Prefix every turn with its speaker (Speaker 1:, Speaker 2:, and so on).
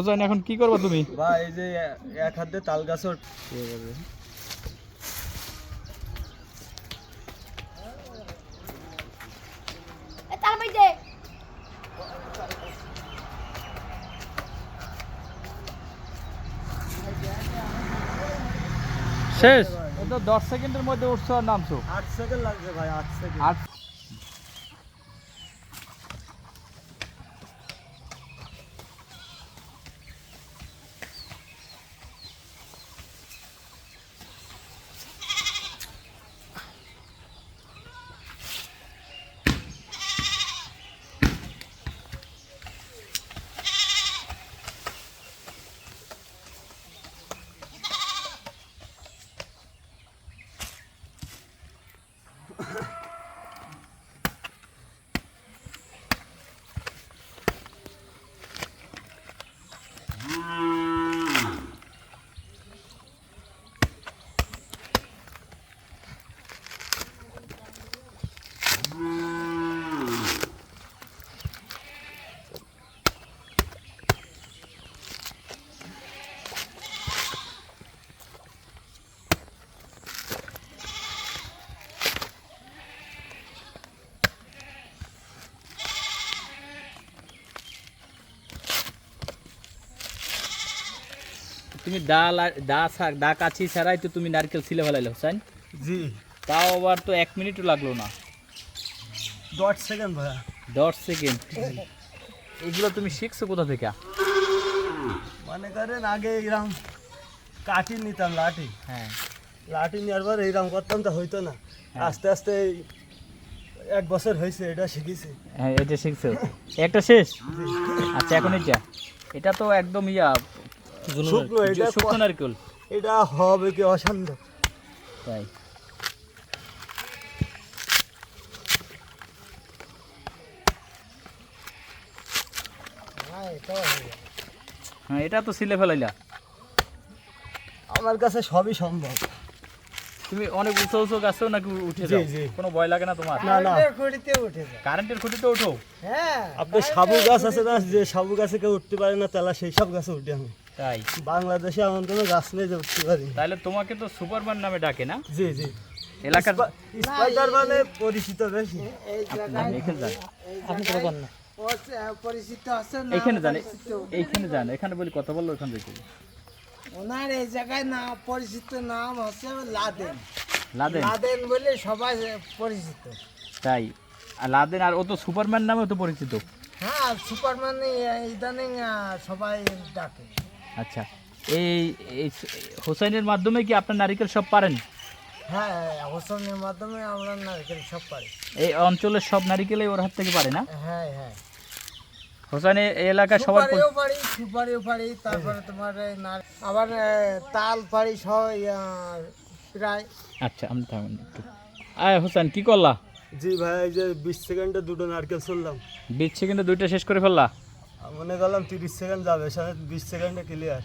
Speaker 1: হোসেন এখন কি করব তুমি?
Speaker 2: ভাই এই যে এক হাতে তাল গাছর
Speaker 3: তার মধ্যে
Speaker 1: শেষ? ও তো দশ সেকেন্ডের মধ্যে উঠছো আর নামছো।
Speaker 2: আট সেকেন্ড লাগছে ভাই আট সেকেন্ড।
Speaker 1: তুমি দা দা দা কাছি ছাড়াই তো তুমি নারকেল ছিলে ফেলাইলে হোসেন
Speaker 2: জি।
Speaker 1: তাও আবার তো এক মিনিটও লাগল না।
Speaker 2: দশ সেকেন্ড ভাই
Speaker 1: দশ সেকেন্ড। এগুলো তুমি শিখছো কোথা থেকে?
Speaker 2: মনে করেন আগে এরকম কাঠি নিতাম লাঠি।
Speaker 1: হ্যাঁ।
Speaker 2: লাঠি নেওয়ার পর এইরকম করতাম তো হইতো না।
Speaker 1: হ্যাঁ।
Speaker 2: আস্তে আস্তে এক বছর হয়েছে এটা শিখেছি।
Speaker 1: হ্যাঁ এটা শিখছো। একটা শেষ? আচ্ছা এখন এটা এটা তো একদম ইয়া
Speaker 2: শুকনো এটা
Speaker 1: শুকনো নারকেল।
Speaker 2: এটা হবে কি অসম্ভব
Speaker 1: তাই। হ্যাঁ এটা তো সিলে ফেলাইলা।
Speaker 2: আমার কাছে সবই সম্ভব।
Speaker 1: তুমি অনেক উঁচু উঁচু গাছেও নাকি উঠে যাও।
Speaker 2: জি।
Speaker 1: কোনো ভয় লাগে না তোমার?
Speaker 2: না না।
Speaker 1: কারেন্টের খুঁটিতে ওঠো
Speaker 2: আপনার সাবু গাছ আছে না যে সাবু গাছে কেউ উঠতে পারে না তাহলে সেই সব গাছে উঠি আমি।
Speaker 1: তাই?
Speaker 2: বাংলাদেশে এমন কোনো গাছ নেই যে উঠতে পারি।
Speaker 1: তাহলে তোমাকে তো সুপারম্যান নামে ডাকে না?
Speaker 2: জি জি।
Speaker 1: এলাকার
Speaker 2: স্পাইডার মানে পরিচিত বেশি।
Speaker 1: আপনি এখানে যান। আপনি কথা বল না
Speaker 4: পরিচিত আছে
Speaker 1: এইখানে যান। এইখানে যান। এখানে বলি কথা বলল ওখানে দেখি
Speaker 4: ওনার এই জায়গায় না পরিচিত নাম হচ্ছে লাদেন।
Speaker 1: লাদেন?
Speaker 4: লাদেন বলে সবাই পরিচিত।
Speaker 1: তাই আর লাদেন আর ও তো সুপারম্যান নামেও তো পরিচিত।
Speaker 4: হ্যাঁ সুপারম্যান ইদানিং সবাই ডাকে।
Speaker 1: আচ্ছা এই এই হোসেনের মাধ্যমে কি আপনার নারিকেল সব পারেন?
Speaker 4: হ্যাঁ হোসেনের মাধ্যমে আমরা নারকেল সব পারি।
Speaker 1: এই অঞ্চলের সব নারিকেলই ওর হাত থেকে পারে না?
Speaker 4: হ্যাঁ হ্যাঁ।
Speaker 1: হোসেন এই এলাকায় সবার পরি-
Speaker 4: সুপারিও পারি সুপারিও পারি তারপরে তোমার নার- আবার তাল পারি সব প্রায়।
Speaker 1: আচ্ছা আমি থাকুন একটু। আয় হোসেন কি করলা?
Speaker 2: জি ভাই এই যে বিশ সেকেন্ডে দুটো নারকেল শুনলাম
Speaker 1: বিশ সেকেন্ডে দুইটা শেষ করে ফেললা?
Speaker 2: মনে করলাম তিরিশ সেকেন্ড যাবে সাথে বিশ সেকেন্ডে ক্লিয়ার